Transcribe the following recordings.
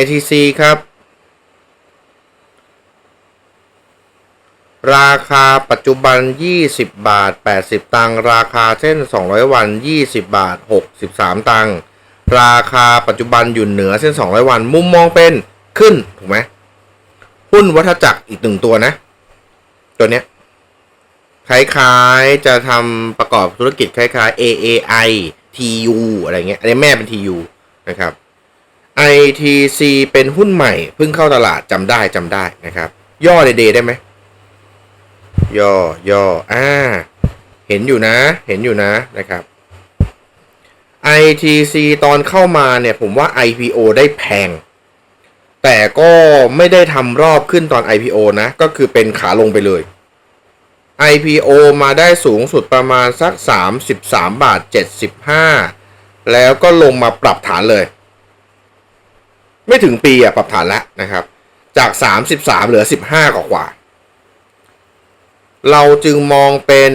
ITC ครับ ราคาปัจจุบัน 20 บาท 80 ตังค์ราคาเส้น 200 วัน 20 บาท 63 ตังค์ราคาปัจจุบันอยู่เหนือเส้น 200 วัน มุมมองเป็นขึ้น ถูกไหมหุ้นวัฏจักรอีกหนึ่งตัวนะ ตัวเนี้ยคล้ายๆจะทำประกอบธุรกิจคล้ายๆ AAI TU อะไรเงี้ย อันนี้แม่เป็น TU นะครับ ITC เป็นหุ้นใหม่เพิ่งเข้าตลาดจำได้จำได้นะครับ ย่อเดย์ได้ไหมย่อย่ออ่าเห็นอยู่นะ เห็นอยู่นะนะครับ ITC ตอนเข้ามาเนี่ยผมว่า IPO ได้แพง แต่ก็ไม่ได้ทำรอบขึ้นตอน IPO นะ ก็คือเป็นขาลงไปเลย IPO มาได้สูงสุดประมาณสัก 33 บาท 75 แล้วก็ลงมาปรับฐานเลย ไม่ถึงปีอะปรับฐานแล้วนะครับ จาก 33 เหลือ 15กว่ากว่า เราจึงมองเป็น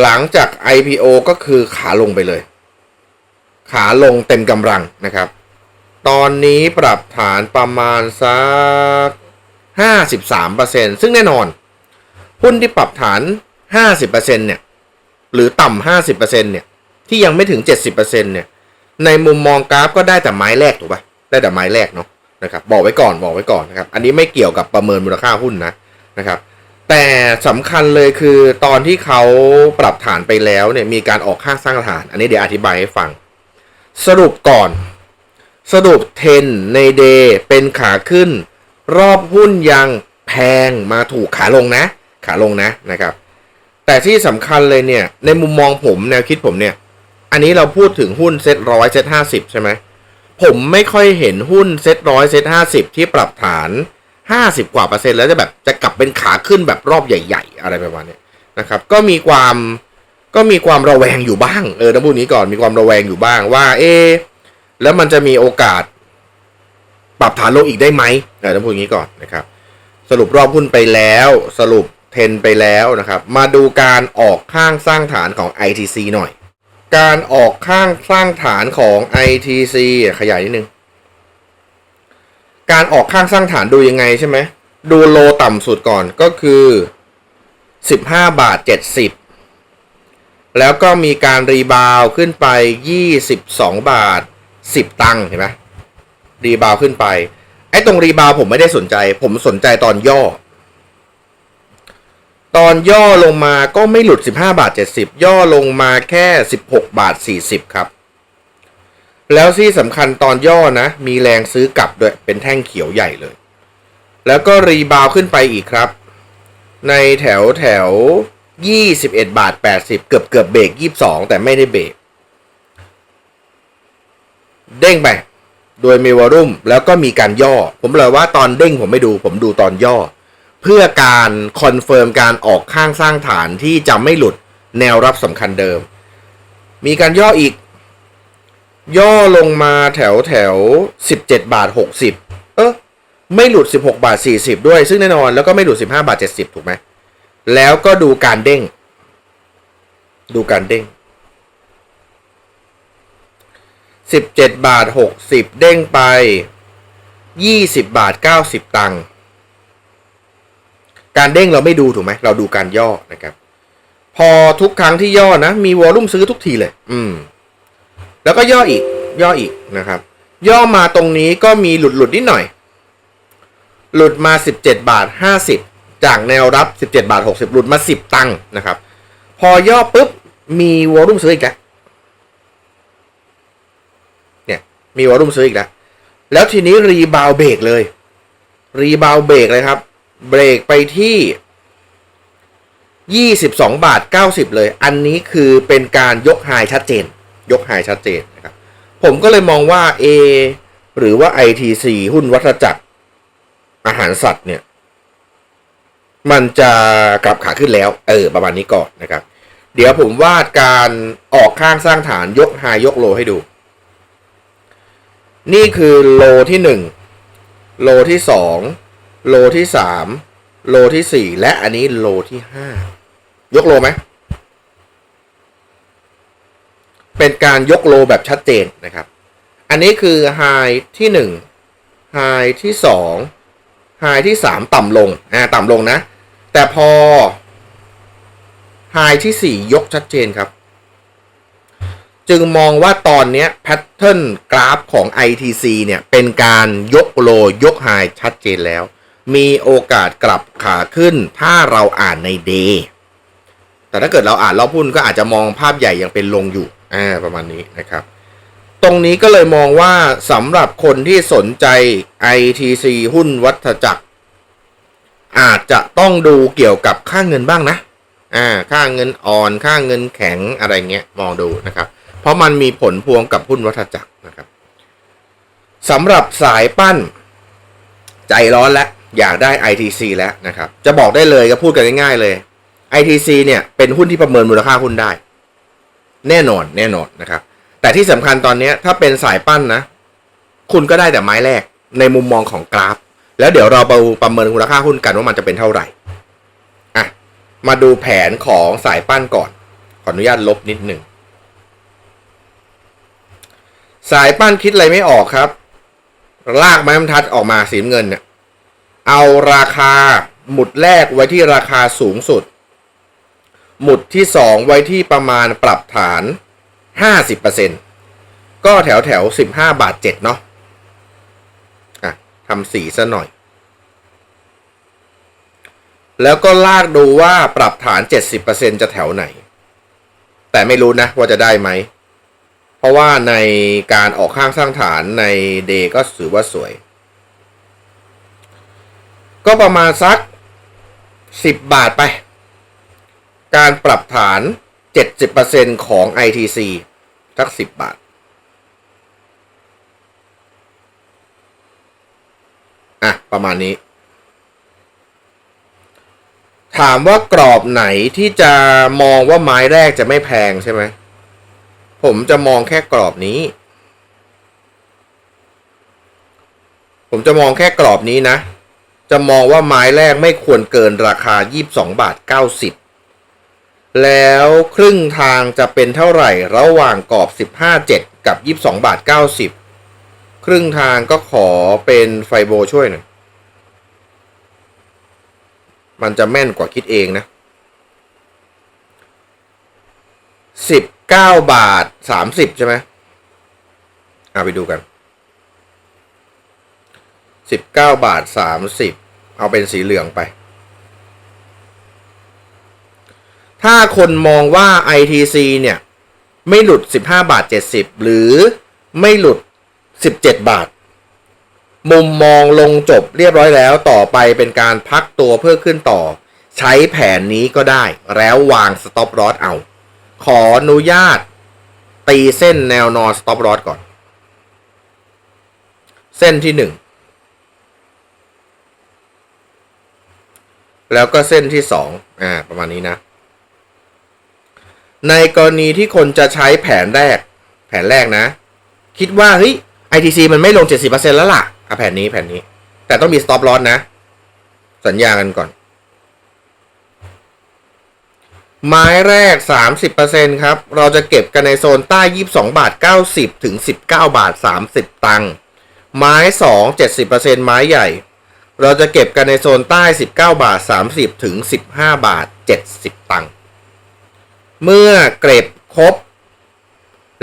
หลังจาก IPO ก็คือขาลงไปเลย ขาลงเต็มกำลังนะครับ ตอนนี้ปรับฐานประมาณสัก 53%ซึ่งแน่นอน หุ้นที่ปรับฐาน 50%เนี่ยหรือต่ำ 50%เนี่ยที่ยังไม่ถึง 70%เนี่ยในมุมมองกราฟก็ได้แต่ไม้แรกถูกปะ ได้แต่ไม้แรกเนาะนะครับบอกไว้ก่อนบอกไว้ก่อนนะครับอันนี้ไม่เกี่ยวกับประเมินมูลค่าหุ้นนะนะครับแต่สำคัญเลยคือตอนที่เขาปรับฐานไปแล้วเนี่ยมีการออกค่าสร้างฐาน อันนี้เดี๋ยวอธิบายให้ฟัง สรุปก่อน สรุปเทนในเดย์เป็นขาขึ้น รอบหุ้นยังแพงมาถูกขาลงนะ ขาลงนะนะครับ แต่ที่สำคัญเลยเนี่ยในมุมมองผมแนวคิดผมเนี่ย อันนี้เราพูดถึงหุ้นเซ็ตร้อยเซ็ตห้าสิบใช่ไหม ผมไม่ค่อยเห็นหุ้นเซ็ตร้อยเซ็ตห้าสิบที่ปรับฐานห้าสิบกว่าเปอร์เซ็นต์แล้วจะแบบจะกลับเป็นขาขึ้นแบบรอบใหญ่ๆ อะไรประมาณนี้นะครับ ก็มีความก็มีความระแวงอยู่บ้าง เออต้องพูดนี้ก่อนมีความระแวงอยู่บ้างว่า เอ แล้วมันจะมีโอกาส ปรับฐานลงอีกได้ไหมเออต้องพูดนี้ก่อนนะครับ สรุปรอบหุ้นไปแล้ว สรุปเทนไปแล้วนะครับ มาดูการออกข้างสร้างฐานของ ITC หน่อย การออกข้างสร้างฐานของ ITC ขยายนิดนึง การออกข้างสร้างฐานดูยังไงใช่ไหม ดูโลต่ำสุดก่อนก็คือ 15 บาท 70 แล้วก็มีการรีบาวขึ้นไป 22 บาท 10 ตังค์เห็นไหมรีบาวขึ้นไป ไอ้ตรงรีบาวผมไม่ได้สนใจ ผมสนใจตอนย่อ ตอนย่อลงมาก็ไม่หลุด 15 บาท 70 ย่อลงมาแค่ 16 บาท 40 ครับ แล้วที่สำคัญตอนย่อนะ มีแรงซื้อกลับด้วย เป็นแท่งเขียวใหญ่เลย แล้วก็รีบาวขึ้นไปอีกครับ ในแถวแถว 21 บาท 80 เกือบเกือบเบรก 22 แต่ไม่ได้เบรก เด้งไป โดยมีวอลุ่มแล้วก็มีการย่อ ผมเลยว่าตอนเด้งผมไม่ดู ผมดูตอนย่อ เพื่อการคอนเฟิร์มการออกข้างสร้างฐานที่จะไม่หลุดแนวรับสำคัญเดิม มีการย่ออีก ย่อลงมาแถวแถว 17 บาท 60 เออไม่หลุด 16 บาท 40 ด้วยซึ่งแน่นอนแล้วก็ไม่หลุด 15 บาท 70 ถูกไหม แล้วก็ดูการเด้ง ดูการเด้ง 17 บาท 60 เด้งไป 20 บาท 90 ตังค์ การเด้งเราไม่ดูถูกไหมเราดูการย่อนะครับ พอทุกครั้งที่ย่อนะมีวอลุ่มซื้อทุกทีเลย อืม แล้วก็ย่ออีก ย่ออีกนะครับ ย่อมาตรงนี้ก็มีหลุดหลุดนิดหน่อย หลุดมา 17 บาท 50 จากแนวรับ 17 บาท 60 หลุดมา 10 ตังค์นะครับ พอย่อปุ๊บมีวอลุ่มซื้ออีกแล้วเนี่ยมีวอลุ่มซื้ออีกแล้วแล้วทีนี้รีบาวเบรกเลย รีบาวเบรกเลยครับ เบรกไปที่ 22 บาท 90 เลย อันนี้คือเป็นการยกไฮชัดเจน ยกไฮชัดเจนนะครับ ผมก็เลยมองว่า A หรือว่า ITC หุ้นวัฏจักร อาหารสัตว์เนี่ย มันจะกลับขาขึ้นแล้ว เออ ประมาณนี้ก่อนนะครับ เดี๋ยวผมวาดการออกข้างสร้างฐานยกไฮยกโลให้ดู นี่คือโลที่หนึ่งโลที่สอง โลที่สามโลที่สี่และอันนี้โลที่ห้ายกโลไหมเป็นการยกโลแบบชัดเจนนะครับ อันนี้คือไฮที่หนึ่งไฮที่สองไฮที่สามต่ำลงอ่าต่ำลงนะ แต่พอไฮที่สี่ยกชัดเจนครับ จึงมองว่าตอนนี้แพทเทิร์นกราฟของ ITC เนี่ย เป็นการยกโลยกไฮชัดเจนแล้ว มีโอกาสกลับขาขึ้น ถ้าเราอ่านในเดย์แต่ถ้าเกิดเราอ่านรอบหุ้นก็อาจจะมองภาพใหญ่ยังเป็นลงอยู่อ่าประมาณนี้นะครับ ตรงนี้ก็เลยมองว่าสำหรับคนที่สนใจ ITC หุ้นวัฏจักร อาจจะต้องดูเกี่ยวกับค่าเงินบ้างนะอ่าค่าเงินอ่อนค่าเงินแข็งอะไรเงี้ยมองดูนะครับ เพราะมันมีผลพวงกับหุ้นวัฏจักรนะครับสำหรับสายปั้น ใจร้อนแล้ว อยากได้ ITC แล้วนะครับ จะบอกได้เลยก็พูดกันง่ายๆเลย ITC เนี่ยเป็นหุ้นที่ประเมินมูลค่าหุ้นได้ แน่นอนแน่นอนนะครับ แต่ที่สำคัญตอนนี้ถ้าเป็นสายปั้นนะ คุณก็ได้แต่ไม้แรกในมุมมองของกราฟ แล้วเดี๋ยวเราประเมินมูลค่าหุ้นกันว่ามันจะเป็นเท่าไหร่อะมาดูแผนของสายปั้นก่อน ขออนุญาตลบนิดหนึ่งสายปั้นคิดอะไรไม่ออกครับ ลากไม้บรรทัดออกมาสีเงินเนี่ย เอาราคาหมุดแรกไว้ที่ราคาสูงสุด หมุดที่สองไว้ที่ประมาณปรับฐาน 50%ก็แถวแถว15 บาท 7 เนาะอะทำสีซะหน่อย แล้วก็ลากดูว่าปรับฐาน 70%จะแถวไหน แต่ไม่รู้นะว่าจะได้ไหม เพราะว่าในการออกข้างสร้างฐานในเดย์ก็ถือว่าสวย ก็ประมาณสัก 10 บาทไป การปรับฐาน 70%ของ ITC สัก 10 บาท อะ ประมาณนี้ ถามว่ากรอบไหนที่จะมองว่าไม้แรกจะไม่แพงใช่ไหม ผมจะมองแค่กรอบนี้ผมจะมองแค่กรอบนี้นะ จะมองว่าไม้แรกไม่ควรเกินราคา 22 บาท 90 แล้วครึ่งทางจะเป็นเท่าไหร่ระหว่างกรอบ 15.7 กับ 22 บาท 90 ครึ่งทางก็ขอเป็นไฟโบช่วยหน่อย มันจะแม่นกว่าคิดเองนะ 19 บาท 30 ใช่ไหมเอาไปดูกัน สิบเก้าบาทสามสิบเอาเป็นสีเหลืองไป ถ้าคนมองว่า ITC เนี่ย ไม่หลุด 15 บาท 70 หรือไม่หลุด 17 บาท มุมมองลงจบเรียบร้อยแล้วต่อไปเป็นการพักตัวเพื่อขึ้นต่อ ใช้แผนนี้ก็ได้ แล้ววางสต็อปลอสเอา ขออนุญาต ตีเส้นแนวนอนสต็อปลอสก่อน เส้นที่ 1 แล้วก็เส้นที่สองอ่าประมาณนี้นะ ในกรณีที่คนจะใช้แผนแรก แผนแรกนะ คิดว่าเฮ้ย ITC มันไม่ลง 70%แล้วล่ะอะแผนนี้แผนนี้ แต่ต้องมี stop loss นะ สัญญากันก่อน ไม้แรก 30%ครับ เราจะเก็บกันในโซนใต้ 22 บาท 90 ถึง 19 บาท 30 ตังค์ไม้ 2 70%ไม้ใหญ่ เราจะเก็บกันในโซนใต้ 19 บาท 30 ถึง 15 บาท 70 ตังค์ เมื่อเก็บครบ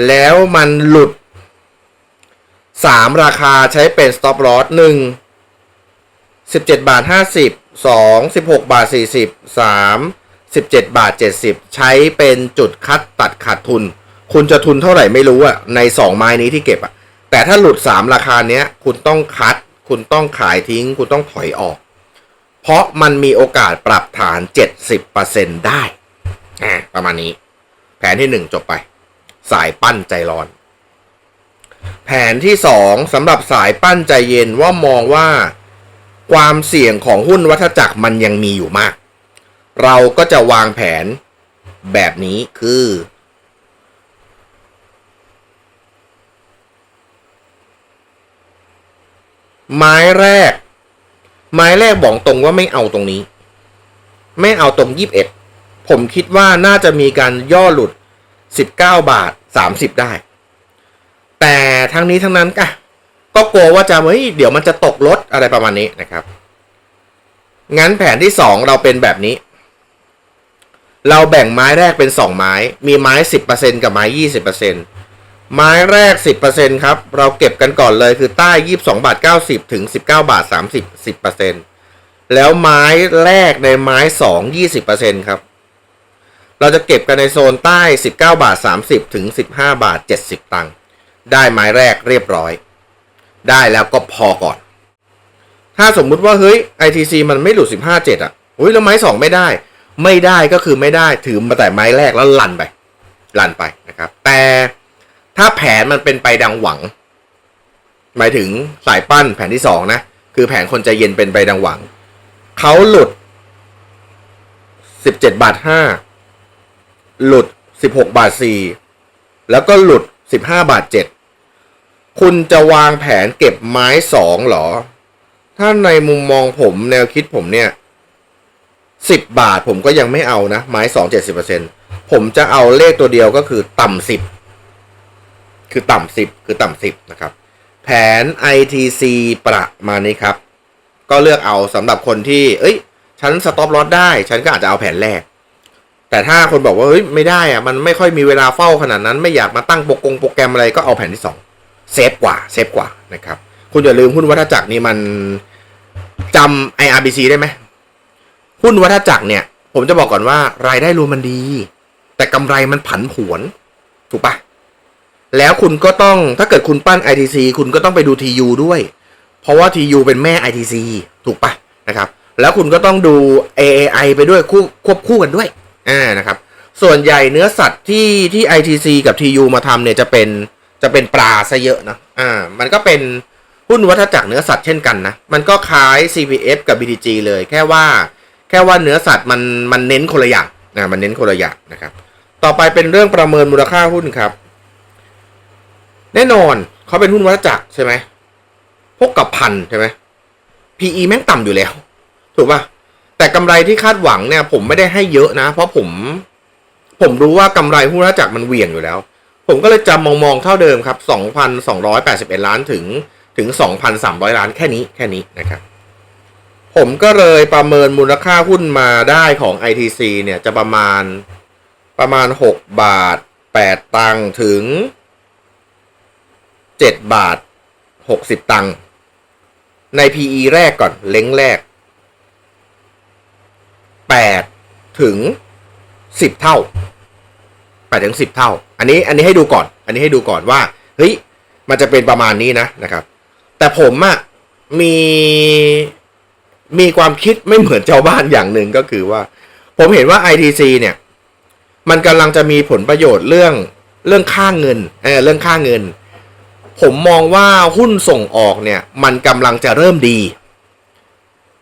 แล้วมันหลุด 3 ราคาใช้เป็น stop loss 1 17 บาท 50 2 16 บาท 40 3 17 บาท 70 ใช้เป็นจุดคัดตัดขาดทุน คุณจะทุนเท่าไหร่ไม่รู้อะใน 2 ไม้นี้ที่เก็บอะแต่ถ้าหลุด 3 ราคาเนี้ย คุณต้องคัด คุณต้องขายทิ้ง คุณต้องถอยออก เพราะมันมีโอกาสปรับฐาน 70%ได้อ่าประมาณนี้ แผนที่ 1 จบไป สายปั้นใจร้อน แผนที่สองสำหรับสายปั้นใจเย็นว่ามองว่าความเสี่ยงของหุ้นวัฏจักรมันยังมีอยู่มาก เราก็จะวางแผนแบบนี้คือ ไม้แรก ไม้แรกบอกตรงว่าไม่เอาตรงนี้ ไม่เอาตรงยี่สิบเอ็ดผมคิดว่าน่าจะมีการย่อหลุดสิบเก้าบาทสามสิบได้ แต่ทั้งนี้ทั้งนั้นก็ก็กลัวว่าจะเฮ้ยเดี๋ยวมันจะตกรถอะไรประมาณนี้นะครับ งั้นแผนที่สองเราเป็นแบบนี้ เราแบ่งไม้แรกเป็นสองไม้ มีไม้สิบเปอร์เซ็นกับไม้ยี่สิบเปอร์เซ็นต์ ไม้แรกสิบเปอร์เซ็นครับ เราเก็บกันก่อนเลยคือใต้ยี่สิบสองบาทเก้าสิบถึงสิบเก้าบาทสามสิบสิบเปอร์เซ็นแล้วไม้แรกในไม้สองยี่สิบเปอร์เซ็นครับ เราจะเก็บกันในโซนใต้สิบเก้าบาทสามสิบถึงสิบห้าบาทเจ็ดสิบตังค์ ได้ไม้แรกเรียบร้อย ได้แล้วก็พอก่อน ถ้าสมมุติว่าเฮ้ย ITC มันไม่หลุด 15 7 อะเฮ้ยแล้วไม้ 2 ไม่ได้ ไม่ได้ก็คือไม่ได้ ถือมาแต่ไม้แรกแล้วลั่นไป ลั่นไปนะครับ แต่ ถ้าแผนมันเป็นไปดังหวัง หมายถึงสายปั้นแผนที่2นะ คือแผนคนใจเย็นเป็นไปดังหวัง เขาหลุด17บเจ็ดบาท5หลุด16บหกบาท4แล้วก็หลุด15บห้าบาท7คุณจะวางแผนเก็บไม้สองเหรอ ถ้าในมุมมองผมแนวคิดผมเนี่ยสิบบาทผมก็ยังไม่เอานะ ไม้สองเจ็ดสิบเปอร์เซ็นผมจะเอาเลขตัวเดียวก็คือต่ำสิบ คือต่ำสิบคือต่ำสิบนะครับ แผน ITC ประมาณนี้ครับ ก็เลือกเอาสำหรับคนที่ เอ้ย ฉันสต็อปลอสได้ ฉันก็อาจจะเอาแผนแรก แต่ถ้าคนบอกว่าเฮ้ยไม่ได้อะมันไม่ค่อยมีเวลาเฝ้าขนาดนั้น ไม่อยากมาตั้งโปรกงโปรแกรมอะไรก็เอาแผนที่สองเซฟกว่าเซฟกว่านะครับคุณอย่าลืมหุ้นวัฏจักรนี่มันจำ IRBC ได้ไหมหุ้นวัฏจักรเนี่ย ผมจะบอกก่อนว่ารายได้รวมมันดี แต่กำไรมันผันผวน ถูกปะ แล้วคุณก็ต้องถ้าเกิดคุณปั้น ITC คุณก็ต้องไปดู TU ด้วย เพราะว่า TU เป็นแม่ ITC ถูกปะนะครับ แล้วคุณก็ต้องดู AAI ไปด้วยคู่ควบคู่กันด้วยอ่านะครับ ส่วนใหญ่เนื้อสัตว์ที่ที่ ITC กับ TU มาทำเนี่ยจะเป็นจะเป็นปลาซะเยอะนะอ่า มันก็เป็นหุ้นวัฏจักรเนื้อสัตว์เช่นกันนะ มันก็คล้าย CPF กับ BTG เลยแค่ว่า แค่ว่าเนื้อสัตว์มันมันเน้นคนละอย่างนะมันเน้นคนละอย่างนะครับ ต่อไปเป็นเรื่องประเมินมูลค่าหุ้นครับ แน่นอนเขาเป็นหุ้นวัฏจักรใช่ไหมพวกกับพันใช่ไหม PE แม่งต่ำอยู่แล้ว ถูกป่ะ แต่กำไรที่คาดหวังเนี่ย ผมไม่ได้ให้เยอะนะ เพราะผม ผมรู้ว่ากำไรหุ้นวัฏจักรมันเหวี่ยงอยู่แล้ว ผมก็เลยจำมองมองๆเท่าเดิมครับ 2,281 ล้านถึงถึง 2,300 ล้านแค่นี้แค่นี้นะครับ ผมก็เลยประเมินมูลค่าหุ้นมาได้ของ ITC เนี่ยจะประมาณประมาณ 6 บาท 8 ตังค์ถึง 7 บาท 60 ตังค์ใน PE แรกก่อน เล้งแรก 8 ถึง 10 เท่าไปถึงสิบเท่า อันนี้อันนี้ให้ดูก่อน อันนี้ให้ดูก่อนว่า เฮ้ย มันจะเป็นประมาณนี้นะนะครับ แต่ผมอะมีมีความคิดไม่เหมือนชาวบ้านอย่างหนึ่งก็คือว่า ผมเห็นว่า ITC เนี่ย มันกำลังจะมีผลประโยชน์เรื่องเรื่องค่าเงินเออเรื่องค่าเงิน ผมมองว่าหุ้นส่งออกเนี่ย มันกำลังจะเริ่มดี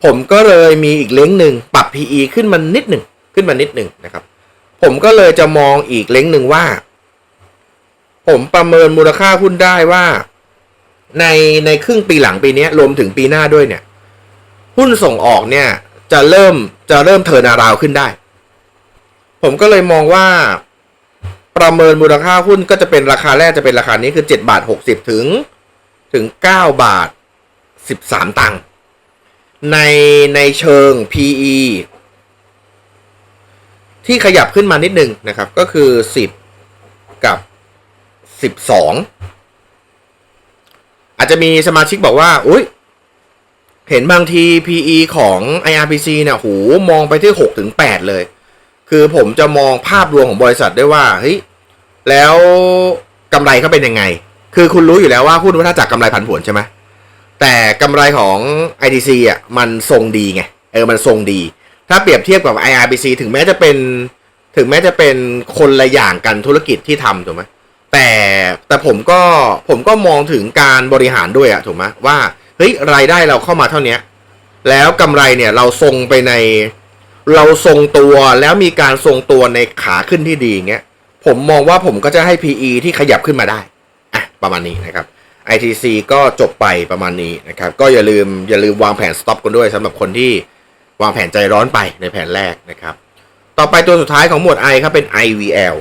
ผมก็เลยมีอีกเล้งหนึ่งปรับ PE ขึ้นมานิดหนึ่งขึ้นมานิดหนึ่งนะครับ ผมก็เลยจะมองอีกเล้งหนึ่งว่า ผมประเมินมูลค่าหุ้นได้ว่า ในในครึ่งปีหลังปีนี้รวมถึงปีหน้าด้วยเนี่ย หุ้นส่งออกเนี่ยจะเริ่มจะเริ่มเทินาราวขึ้นได้ ผมก็เลยมองว่า ประเมินมูลค่าหุ้นก็จะเป็นราคาแรกจะเป็นราคานี้คือเจ็ดบาทหกสิบถึงถึงเก้าบาทสิบสามตังค์ในในเชิง PE ที่ขยับขึ้นมานิดนึงนะครับ ก็คือสิบกับสิบสองอาจจะมีสมาชิกบอกว่า อุ้ยเห็นบางที PE ของ IRPC เนี่ยโหมองไปที่หกถึงแปดเลย คือผมจะมองภาพรวมของบริษัทได้ว่าเฮ้ยแล้วกำไรเขาเป็นยังไง คือคุณรู้อยู่แล้วว่าหุ้นวัฏจักรกำไรผันผวนใช่ไหมแต่กำไรของ ITC อะมันทรงดีไงเออมันทรงดี ถ้าเปรียบเทียบกับ IRBC ถึงแม้จะเป็นถึงแม้จะเป็นคนละอย่างกันธุรกิจที่ทำถูกไหมแต่แต่ผมก็ผมก็มองถึงการบริหารด้วยอะถูกไหมว่าเฮ้ยรายได้เราเข้ามาเท่าเนี้ยแล้วกำไรเนี่ยเราทรงไปใน เราทรงตัวแล้วมีการทรงตัวในขาขึ้นที่ดีเงี้ยผมมองว่าผมก็จะให้ PE ที่ขยับขึ้นมาได้อะประมาณนี้นะครับ ITC ก็จบไปประมาณนี้นะครับ ก็อย่าลืมอย่าลืมวางแผน stop กันด้วยสำหรับคนที่วางแผนใจร้อนไปในแผนแรกนะครับ ต่อไปตัวสุดท้ายของหมวด I ครับเป็น IVL